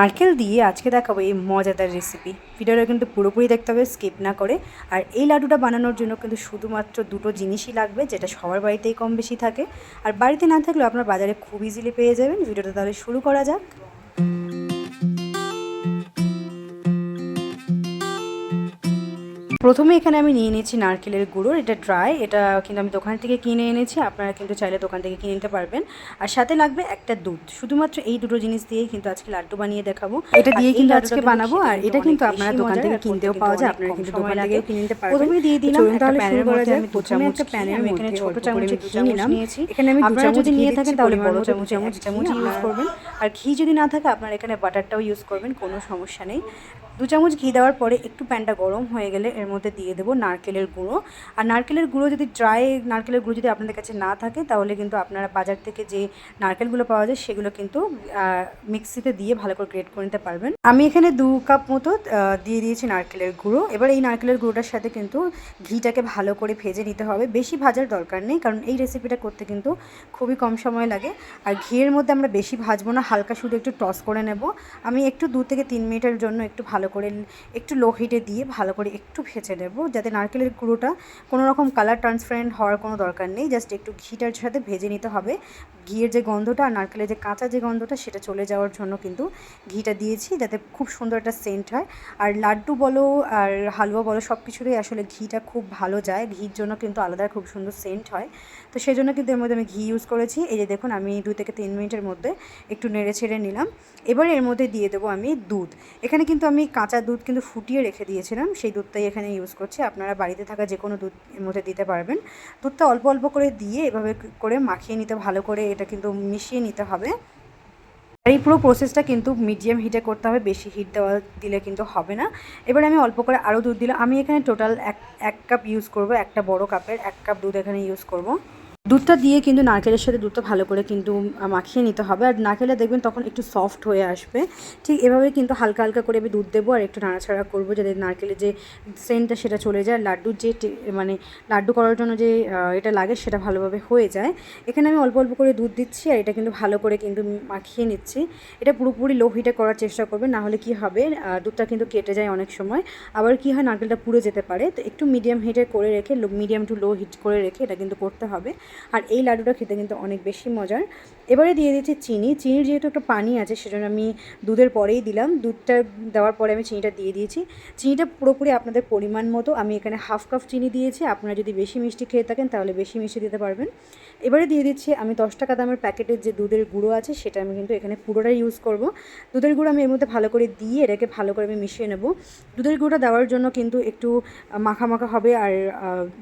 নারকেল দিয়ে আজকে দেখাবো এই মজাদার রেসিপি ভিডিওটা কিন্তু পুরোপুরি দেখতে হবে স্কিপ না করে। আর এই লাডুটা বানানোর জন্য কিন্তু শুধুমাত্র দুটো জিনিসই লাগবে, যেটা সবার বাড়িতেই কম বেশি থাকে। আর বাড়িতে না থাকলেও আপনার বাজারে খুব ইজিলি পেয়ে যাবেন। ভিডিওটা তাহলে শুরু করা যাক। প্রথমে এখানে আমি নিয়ে নিয়েছি নারকেলের গুঁড়ো এটা ড্রাই এটা কিন্তু আমি দোকান থেকে কিনে এনেছি আপনারা কিন্তু চাইলে দোকান থেকে কিনে নিতে পারবেন। আর সাথে লাগবে একটা দুধ শুধুমাত্র এই দুটো জিনিস দিয়েই কিন্তু আজকে লাড্ডু বানিয়ে দেখাবো। এটা দিয়ে কিন্তু আজকে বানাবো আর এটা কিন্তু আপনারা দোকান থেকে কিনতেও পাওয়া যায় আপনারা কিন্তু দোকান থেকেও কিনে নিতে পারবেন। প্রথমে দিয়ে দিলাম তাহলে শুরু করা যায় প্রথমে একটা প্যানের আমি এখানে ছোট চামচে ঘি নিলাম। এখানে আমি দু চামচ যদি নিয়ে থাকেন তাহলে বড় চামচ চামচ চামচ ইউজ করবেন। আর ঘি যদি না থাকে আপনারা এখানে বাটারটাও ইউজ করবেন কোনো সমস্যা নেই। দু চামচ ঘি দেওয়ার পরে একটু প্যানটা গরম হয়ে গেলে এর মধ্যে দিয়ে দেবো নারকেলের গুঁড়ো। আর নারকেলের গুঁড়ো যদি ড্রাই নারকেলের গুঁড়ো যদি আপনাদের কাছে না থাকে, তাহলে কিন্তু আপনারা বাজার থেকে যে নারকেলগুলো পাওয়া যায়, সেগুলো কিন্তু মিক্সিতে দিয়ে ভালো করে গ্রেট করে নিতে পারবেন। আমি এখানে দু কাপ মতো দিয়ে দিয়েছি নারকেলের গুঁড়ো। এবার এই নারকেলের গুঁড়োটার সাথে কিন্তু ঘিটাকে ভালো করে ভেজে নিতে হবে। বেশি ভাজার দরকার নেই, কারণ এই রেসিপিটা করতে কিন্তু খুবই কম সময় লাগে। আর ঘিয়ের মধ্যে আমরা বেশি ভাজবো না, হালকা শুধু একটু টস করে নেব। আমি একটু দু থেকে তিন মিনিটের জন্য একটু ভালো করে একটু লো হিটে দিয়ে ভালো করে একটু ভেজে নেব। যাতে নারকেলের গুঁড়োটা কোনো রকম কালার ট্রান্সপারেন্ট হওয়ার কোনো দরকার নেই। জাস্ট একটু ঘিটার সাথে ভেজে নিতে হবে। ঘিয়ের যে গন্ধটা আর নারকেলের যে কাঁচা যে গন্ধটা, সেটা চলে যাওয়ার জন্য কিন্তু ঘিটা দিয়েছি যাতে খুব সুন্দর একটা সেন্ট হয়। আর লাড্ডু বলো আর হালুয়া বলো, সব কিছুতেই আসলে ঘিটা খুব ভালো যায়। ঘির জন্য কিন্তু আলাদা খুব সুন্দর সেন্ট হয়। তো সেই জন্য কিন্তু এর মধ্যে আমি ঘি ইউজ করেছি। এই যে দেখুন, আমি দু থেকে তিন মিনিটের মধ্যে একটু নেড়ে ছেড়ে নিলাম। এবার এর মধ্যে দিয়ে দেবো আমি দুধ। এখানে কিন্তু আমি কাঁচা দুধ কিন্তু ফুটিয়ে রেখে দিয়েছিলাম। সেই দুধটাই এখানে ইউজ করছি। আপনারা বাড়িতে থাকা যে কোনো দুধ এর মধ্যে দিতে পারবেন। দুধটা অল্প অল্প করে দিয়ে এভাবে করে মাখিয়ে নিতে ভালো করে এটা কিন্তু মিশিয়ে নিতে হবে। আর এই পুরো প্রসেসটা কিন্তু মিডিয়াম হিটে করতে হবে, বেশি হিট দেওয়া দিলে কিন্তু হবে না। এবার আমি অল্প করে আরও দুধ দিলাম। আমি এখানে টোটাল এক এক কাপ ইউজ করব, একটা বড় কাপের এক কাপ দুধ এখানে ইউজ করব। দুধটা দিয়ে কিন্তু নারকেলের সাথে দুধটা ভালো করে কিন্তু মাখিয়ে নিতে হবে। আর নারকেলে দেখবেন তখন একটু সফট হয়ে আসবে। ঠিক এভাবে কিন্তু হালকা হালকা করে আমি দুধ দেবো আর একটু নাড়াচাড়া করব যাতে নারকেলের যে সেন্টটা সেটা চলে যায় লাড্ডুর যে মানে লাড্ডু করার জন্য যে এটা লাগে সেটা ভালোভাবে হয়ে যায়। এখানে আমি অল্প অল্প করে দুধ দিচ্ছি আর এটা কিন্তু ভালো করে কিন্তু মাখিয়ে নিচ্ছি। এটা পুরোপুরি লো হিটে করার চেষ্টা করবে না হলে কি হবে দুধটা কিন্তু কেটে যায় অনেক সময়। আবার কি হয়, নারকেলটা পুড়ে যেতে পারে। তো একটু মিডিয়াম হিটে করে রেখে মিডিয়াম টু লো হিট করে রেখে এটা কিন্তু করতে হবে। আর এই লাড্ডুটা খেতে কিন্তু অনেক বেশি মজার। এবারে দিয়ে দিচ্ছি চিনি। চিনির যেহেতু একটু পানি আছে, সেজন্য আমি দুধের পরেই দিলাম। দুধটা দেওয়ার পরে আমি চিনিটা দিয়ে দিয়েছি। চিনিটা পুরোপুরি আপনাদের পরিমাণ মতো। আমি এখানে হাফ কাপ চিনি দিয়েছি। আপনারা যদি বেশি মিষ্টি খেয়ে থাকেন, তাহলে বেশি মিষ্টি দিতে পারবেন। এবারে দিয়ে দিচ্ছি আমি দশ টাকা দামের প্যাকেটের যে দুধের গুঁড়ো আছে, সেটা আমি কিন্তু এখানে পুরোটাই ইউজ করব। দুধের গুঁড়ো আমি এর মধ্যে ভালো করে দিয়ে এটাকে ভালো করে আমি মিশিয়ে নেব। দুধের গুঁড়োটা দেওয়ার জন্য কিন্তু একটু মাখা মাখা হবে। আর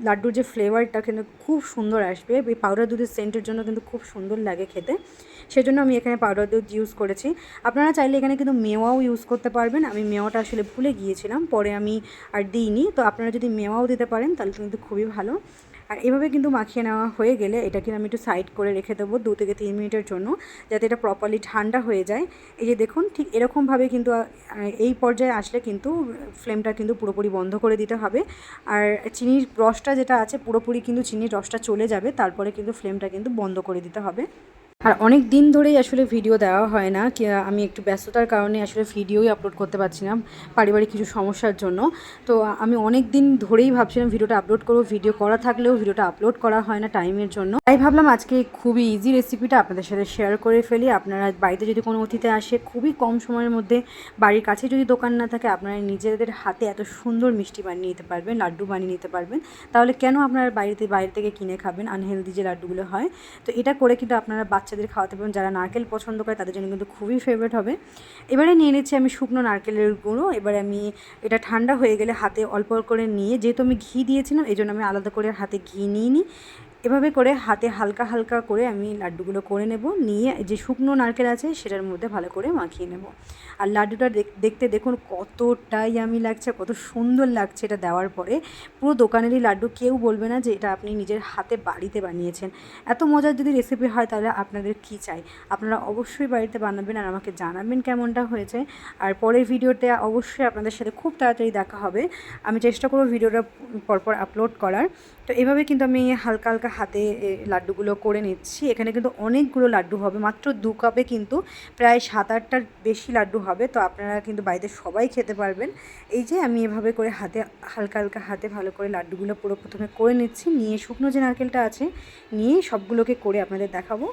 লাড্ডুর যে ফ্লেভারটা কিন্তু খুব সুন্দর আসবে। এই পাউডার দুধের সেন্টের জন্য কিন্তু খুব সুন্দর লাগে খেতে। সেজন্য আমি এখানে পাউডার দুধ ইউজ করেছি। আপনারা চাইলে এখানে কিন্তু মেওয়াও ইউজ করতে পারবেন। আমি মেওয়াটা আসলে ভুলে গিয়েছিলাম, পরে আমি আর দিইনি। তো আপনারা যদি মেওয়াও দিতে পারেন, তাহলে কিন্তু খুবই ভালো। আর এভাবে কিন্তু মাখিয়ে নেওয়া হয়ে গেলে এটা কিন্তু আমি একটু সাইড করে রেখে দেবো দু থেকে তিন মিনিটের জন্য, যাতে এটা প্রপারলি ঠান্ডা হয়ে যায়। এই যে দেখুন, ঠিক এরকমভাবে কিন্তু এই পর্যায়ে আসলে কিন্তু ফ্লেমটা কিন্তু পুরোপুরি বন্ধ করে দিতে হবে। আর চিনির রসটা যেটা আছে, পুরোপুরি কিন্তু চিনির রসটা চলে যাবে, তারপরে কিন্তু ফ্লেমটা কিন্তু বন্ধ করে দিতে হবে। আর অনেক দিন ধরেই আসলে ভিডিও দেওয়া হয় না। আমি একটু ব্যস্ততার কারণে আসলে ভিডিওই আপলোড করতে পারছি না পারিবারিক কিছু সমস্যার জন্য। তো আমি অনেক দিন ধরেই ভাবছিলাম ভিডিওটা আপলোড করব। ভিডিও করা থাকলেও ভিডিওটা আপলোড করা হয় না টাইমের জন্য। তাই ভাবলাম আজকে খুবই ইজি রেসিপিটা আপনাদের সাথে শেয়ার করে ফেলি। আপনারা বাড়িতে যদি কোনো অতিথি আসে, খুবই কম সময়ের মধ্যে বাড়ির কাছে যদি দোকান না থাকে, আপনারা নিজেদের হাতে এত সুন্দর মিষ্টি বানিয়ে নিতে পারবেন, লাড্ডু বানিয়ে নিতে পারবেন। তাহলে কেন আপনারা বাড়িতে, বাইরে থেকে কিনে খাবেন? আনহেলদি যে লাড্ডুগুলো হয়। তো এটা করে কিন্তু আপনারা বাচ্চাদের খাওয়াতে পারবেন যারা নারকেল পছন্দ করে তাদের জন্য কিন্তু খুবই ফেভারিট হবে। এবারে নিয়ে নিচ্ছি আমি শুকনো নারকেলের গুঁড়ো। এবারে আমি এটা ঠান্ডা হয়ে গেলে হাতে অল্প অল্প করে নিয়ে, যেহেতু আমি ঘি দিয়েছিলাম এই জন্য আমি আলাদা করে হাতে ঘি নিয়ে নিই এভাবে করে হাতে হালকা হালকা করে আমি লাড্ডুগুলো করে নেব। নিয়ে যে শুকনো নারকেল আছে সেটার মধ্যে ভালো করে মাখিয়ে নেব। আর লাড্ডুটা দেখ- দেখতে দেখুন কতটাই আমি লাগছে, কত সুন্দর লাগছে এটা দেওয়ার পরে। পুরো দোকানেরই লাড্ডু, কেউ বলবে না যে এটা আপনি নিজের হাতে বাড়িতে বানিয়েছেন। এত মজার যদি রেসিপি হয় তাহলে আপনাদের কী চাই? আপনারা অবশ্যই বাড়িতে বানাবেন আর আমাকে জানাবেন কেমনটা হয়েছে। আর পরের ভিডিওতে অবশ্যই আপনাদের সাথে খুব তাড়াতাড়ি দেখা হবে। আমি চেষ্টা করব ভিডিওটা পরপর আপলোড করার। তো এভাবে কিন্তু আমি হালকা হালকা হাতে লাড্ডুগুলো করে নিচ্ছি। এখানে কিন্তু অনেকগুলো লাড্ডু হবে, মাত্র দু কাপে কিন্তু প্রায় সাত আটটার বেশি লাড্ডু হবে। তো আপনারা কিন্তু বাড়িতে সবাই খেতে পারবেন। এই যে আমি এভাবে করে হাতে, হালকা হালকা হাতে ভালো করে লাড্ডুগুলো পুরো প্রথমে করে নিচ্ছি। নিয়ে শুকনো যে নারকেলটা আছে, নিয়ে সবগুলোকে করে আপনাদের দেখাবো।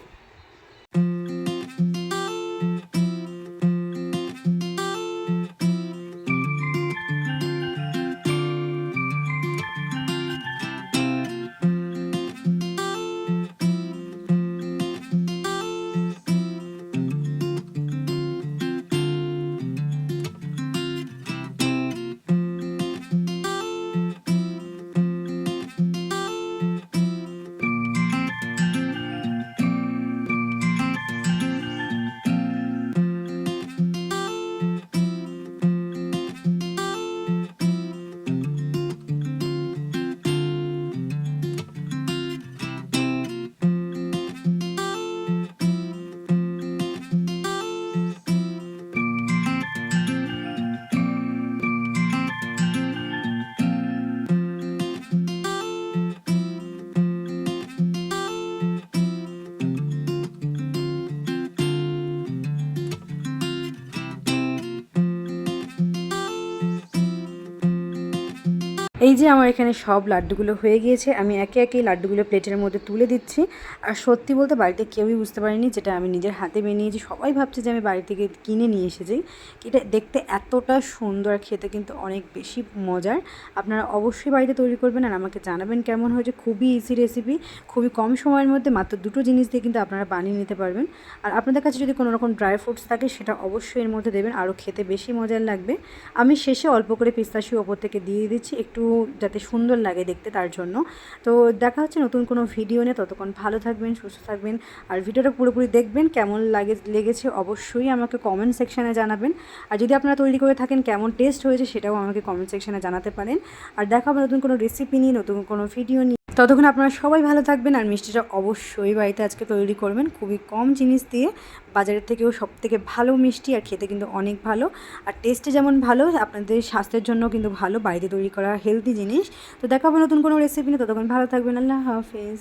এই যে আমার এখানে সব লাড্ডুগুলো হয়ে গিয়েছে, আমি একে একে লাড্ডুগুলো প্লেটের মধ্যে তুলে দিচ্ছি। আর সত্যি বলতে বাড়িতে কেউই বুঝতে পারেনি যেটা আমি নিজের হাতে বানিয়েছি। সবাই ভাবছে যে আমি বাড়ি থেকে কিনে নিয়ে এসেছি। এটা দেখতে এতটা সুন্দর খেতে কিন্তু অনেক বেশি মজার। আপনারা অবশ্যই বাড়িতে তৈরি করবেন আর আমাকে জানাবেন কেমন হয়েছে। খুবই ইজি রেসিপি খুবই কম সময়ের মধ্যে মাত্র দুটো জিনিস দিয়ে কিন্তু আপনারা বানিয়ে নিতে পারবেন। আর আপনাদের কাছে যদি কোনো রকম ড্রাই ফ্রুটস থাকে সেটা অবশ্যই এর মধ্যে দেবেন। আরও খেতে বেশি মজার লাগবে। আমি শেষে অল্প করে পিস্তাশিও ওপর থেকে দিয়ে দিচ্ছি। একটু যাতে সুন্দর লাগে দেখতে তার জন্য। তো দেখা হচ্ছে নতুন কোনো ভিডিও নিয়ে। ততক্ষণ ভালো থাকবেন, সুস্থ থাকবেন। আর ভিডিওটা পুরোপুরি দেখবেন, কেমন লাগে, লেগেছে অবশ্যই আমাকে কমেন্ট সেকশানে জানাবেন। আর যদি আপনারা তৈরি করে থাকেন, কেমন টেস্ট হয়েছে সেটাও আমাকে কমেন্ট সেকশানে জানাতে পারেন। আর দেখা হবে নতুন কোনো রেসিপি নিয়ে, নতুন কোনো ভিডিও নিয়ে। ততক্ষণ আপনারা সবাই ভালো থাকবেন আর মিষ্টিটা অবশ্যই বাড়িতে আজকে তৈরি করবেন। খুবই কম জিনিস দিয়ে বাজারের থেকেও সব থেকে ভালো মিষ্টি আর খেতে কিন্তু অনেক ভালো। আর টেস্টে যেমন ভালো, আপনাদের স্বাস্থ্যের জন্য কিন্তু ভালো। বাড়িতে তৈরি করা হেলদি জিনিস। তো দেখাবো নতুন কোনো রেসিপি নিয়ে। ততক্ষণ ভালো থাকবেন। আল্লাহ হাফেজ।